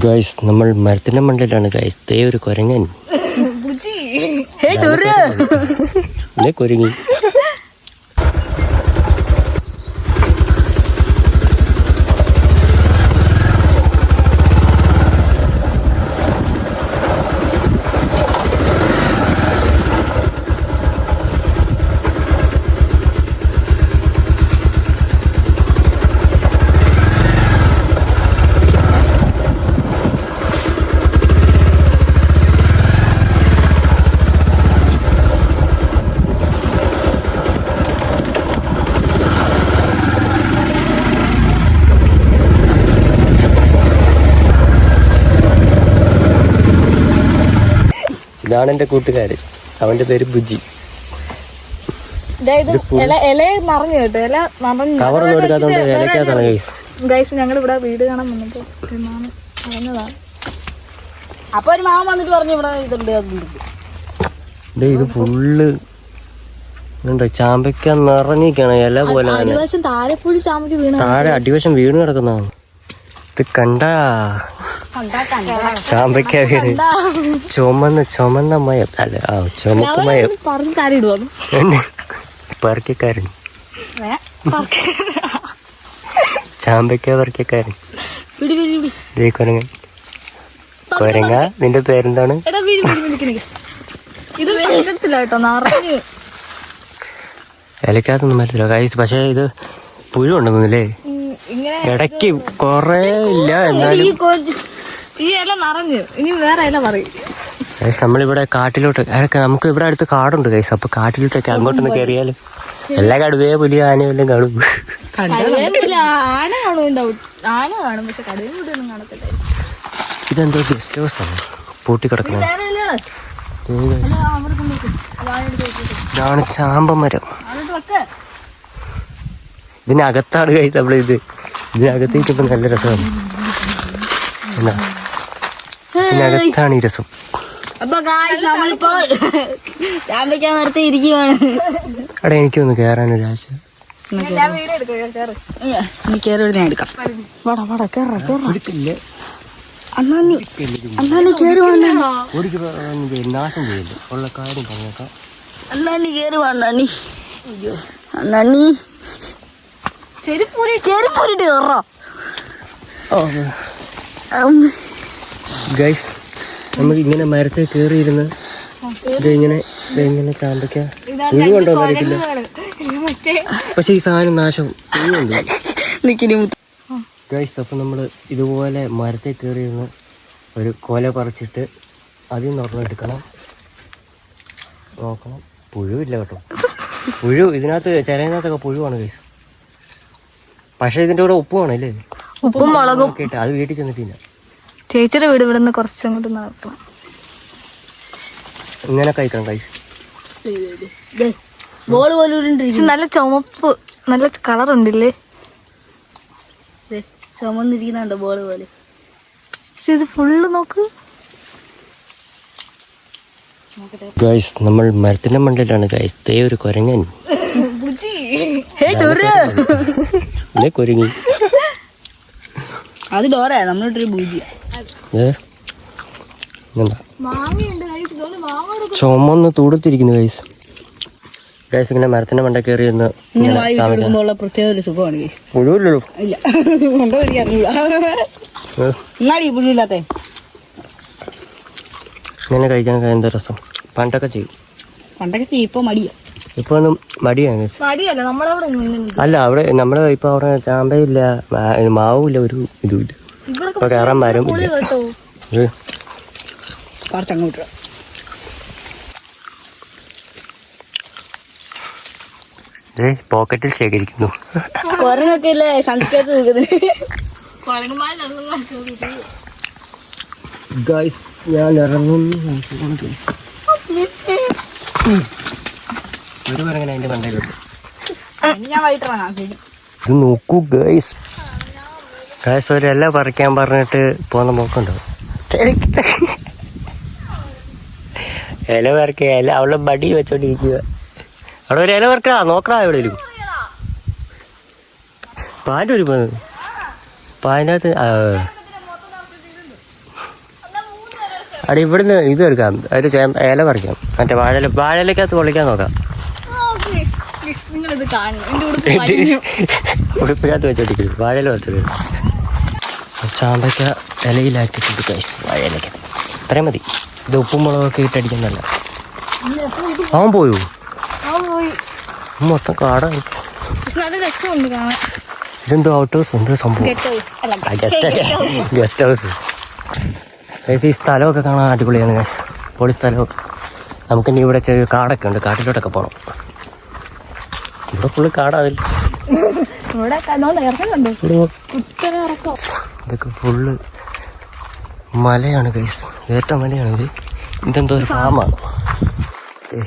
Guys നമ്മൾ മരത്തിന്റെ മണ്ടയിലാണ് guys ദേ ഒരു കൊരങ്ങൻ. കൊരങ്ങി ഇതാണ് എന്റെ കൂട്ടുകാരൻ അവന്റെ പേര് ബുജി. ഒന്നും എടുക്കാത്തോണ്ട് ഇലക്കാത്താണ് ഗൈസ് ഗൈസ് ഞങ്ങൾ ഇവിടെ വീട് കാണാൻ വന്നപ്പോ ഒരു മാമ പറഞ്ഞതാണ് അപ്പൊ ഒരു മാമൻ വന്നിട്ട് പറഞ്ഞു ഇവിടെ ഇതുണ്ട് ദേ ഇത് ഫുള്ള് ചാമ്പയ്ക്ക നിറഞ്ഞിരിക്കണം ഇല പോലെ താഴെ അടിവശം വീണ് കിടക്കുന്നതാണ്. ഇത് കണ്ടാ ചാമ്പയ്ക്ക വീണ് ചുമന്ന ചുമന്ന മയം. അല്ല ആ ചുമപ്പ് മയം. പറഞ്ഞ് പറക്കക്കാരൻ. ചാമ്പയ്ക്ക പറക്കക്കാരൻ. കൊരങ്ങൻ. കൊരങ്ങ നിന്റെ പേരെന്താണ്? വീട് വീട്. ഇത് പറ്റത്തില്ല കേട്ടോ നിറഞ്ഞ്. ഇലക്കകത്തൊന്നും പറ്റില്ല കൈസ് പക്ഷേ ഇത് പുഴു ഉണ്ടെന്നില്ലേ ഇടയ്ക്ക് കൊറേ ഇല്ല എന്നാലും ഈ ഇല നിറഞ്ഞു. ഇനി വേറെ ഇല പറയും. ഗൈസ് നമ്മളിവിടെ കാട്ടിലോട്ട് അതൊക്കെ നമുക്ക് ഇവിടെ അടുത്ത് കാടുണ്ട് ഗൈസ് അപ്പൊ കാട്ടിലോട്ടൊക്കെ അങ്ങോട്ടൊന്ന് കയറിയാലും എല്ലാ കടുവേ പുലിയ ആനയും എല്ലാം കാണും. ആന ആന പക്ഷെ കാണത്തില്ല. ഇതെന്തോ ഗസ്റ്റ് ഹൗസ് ആണ്. guys. ഇതാണ് ചാമ്പമരം ഇതിനകത്താണ് കൈ നമ്മളിത് ഇതിനകത്തേക്ക് നല്ല രസമാണ്. എന്നാ? ഇതിനകത്താണ് ഈ രസം അപ്പൊ നമ്മളിപ്പോൾ നമ്മളിപ്പോ ചാമ്പയ്ക്കാൻ നേരത്തെ ഇരിക്കുവാണ്. അവിടെ എനിക്കൊന്ന് ഒന്ന് ആശ ഞാൻ വീഡിയോ എടുക്കാം. കേറ് ഞാൻ എടുക്കാം വാടാ വാടാ കേറ കേറ ഒരു നാശം ചെയ്യില്ല? ഉള്ള കാര്യം പറഞ്ഞേക്കാം. അണ്ണാണി ചെരുപ്പൂരി ചെരുപ്പൂരിട്ട് കയറോ ഗൈസ് നമുക്ക് ഇങ്ങനെ മരത്തെ കയറിയിരുന്ന് ഇതിങ്ങനെ ഇങ്ങനെ ചാമ്പയ്ക്ക പുഴുണ്ടോ അറിയത്തില്ല. പക്ഷെ ഈ സാധനം നാശം പുഴുണ്ട് ഗൈസ് അപ്പം നമ്മൾ ഇതുപോലെ മരത്തെ കയറിയിരുന്ന് ഒരു കൊല പറിച്ചിട്ട് അതിൽ നിന്ന് എടുക്കണം. നോക്കണം. പുഴുവില്ല കേട്ടോ. പുഴു ഇതിനകത്ത് ചിലതിനകത്തൊക്കെ പുഴുവാണ് ഗൈസ് പക്ഷേ ഇതിന്റെ കൂടെ ഉപ്പ് അല്ലേ ഉപ്പും മുളകും. കേട്ടോ അത് വീട്ടിൽ ചെന്നിട്ടില്ല. ചേച്ചിയുടെ വീട് ഇവിടെ നിന്ന് കുറച്ചങ്ങോട്ട് നടക്കണം ഇങ്ങനെ കഴിക്കണം ഗൈസ് ബോൾ പോലും ഉരുണ്ടിരിക്കും നല്ല ചുമപ്പ് നല്ല കളർ ഉണ്ടല്ലേ? ചുമന്നിരിക്കുന്നുണ്ട് ബോൾ പോലെ. പക്ഷെ ഇത് ഫുള്ള് നോക്ക്. ഗൈസ് നമ്മൾ മരത്തിന്റെ മണ്ടയിലാണ് ഗൈസ് ദേ ഒരു കൊരങ്ങൻ. കൊരങ്ങി അത് ഡോറയാ നമ്മളിട്ടൊരു ബൂജിയ. ചുമന്ന് തൂടത്തിരിക്കുന്നു ഗൈസ് ഗൈസ് ഇങ്ങനെ മരത്തിന്റെ മണ്ട കയറി ഒന്ന് ഇങ്ങനെ പ്രത്യേക ഒരു സുഖമാണ് പുഴുവില്ലല്ലോ. പുഴുവില്ലാത്ത കഴിക്കാൻ എന്താ രസം. പണ്ടൊക്കെ ചെയ്യും. പണ്ടൊക്കെ ചെയ്യും ഇപ്പൊ മടിയാ. ഇപ്പൊ ഒന്നും മടിയാണ് അല്ല അവിടെ നമ്മുടെ ഇപ്പൊ അവിടെ ചാമ്പയില്ല മാവില്ല ഒരു ഇതുമില്ല. ഇപ്പൊ കയറാൻ മരം ദേ പോക്കറ്റിൽ ശേഖരിക്കുന്നു. കൊരങ്ങൊക്കെ ഇല്ലേ സൺസ്കേറ്റ് നിൽക്കുന്നത്? ഗൈസ് ഞാൻ ഇറങ്ങുന്നു ഒരു അതിന്റെ മണ്ടയിലുണ്ട് ഇത് നോക്കൂ ഗൈസ് ഗൈസ് ഒരു പറിക്കാൻ പറഞ്ഞിട്ട് പോകുന്ന പോക്കുണ്ടോ ഇല പറിക്കുക ഇല അവളെ ബടി വെച്ചോണ്ടിരിക്കുക അവിടെ ഒരു ഇല പറിക്കടാ നോക്കടാ എവിടെയും പാന്റെ ഒരു പാന്റെ അകത്ത് ആ. അവിടെ ഇവിടുന്ന് ഇത് എടുക്കാം ഒരു ഇല പറിക്കാം. മറ്റേ വാഴ വാഴയിലേക്കകത്ത് പൊളിക്കാൻ നോക്കാം. ഉടുപ്പിനകത്ത് വെച്ചോട്ടിക്കും വാഴയില വെച്ചത് ചാമ്പയ്ക്ക ഇലയിലാക്കിയിട്ടുണ്ട് കൈസ് വാഴയിലേക്ക് ഇത്രയും മതി. ഇത് ഉപ്പും മുളകൊക്കെ ഇട്ടടിക്കുന്നല്ല അവൻ പോയോ? മൊത്തം കാടാണ് ഇതെന്തോ ഔട്ട് ഹൗസ് എന്തോ സംഭവം? ഗസ്റ്റ് ഹൗസ് ഗൈസ് ഈ സ്ഥലമൊക്കെ കാണാൻ അടിപൊളിയാണ് ഗൈസ് പൊളി സ്ഥലമൊക്കെ. നമുക്ക് ഇനി ഇവിടെ ചെറിയ കാടൊക്കെ ഉണ്ട്. കാട്ടിലോട്ടൊക്കെ പോകണം ഇവിടെ ഫുള്ള് ഇറക്കം. ഇതൊക്കെ ഫുള്ള് മലയാണ് ഗൈസ് ഏറ്റവും മലയാണ് ഇത് ഇതെന്തോ ഒരു ഫാമാണ് ഏ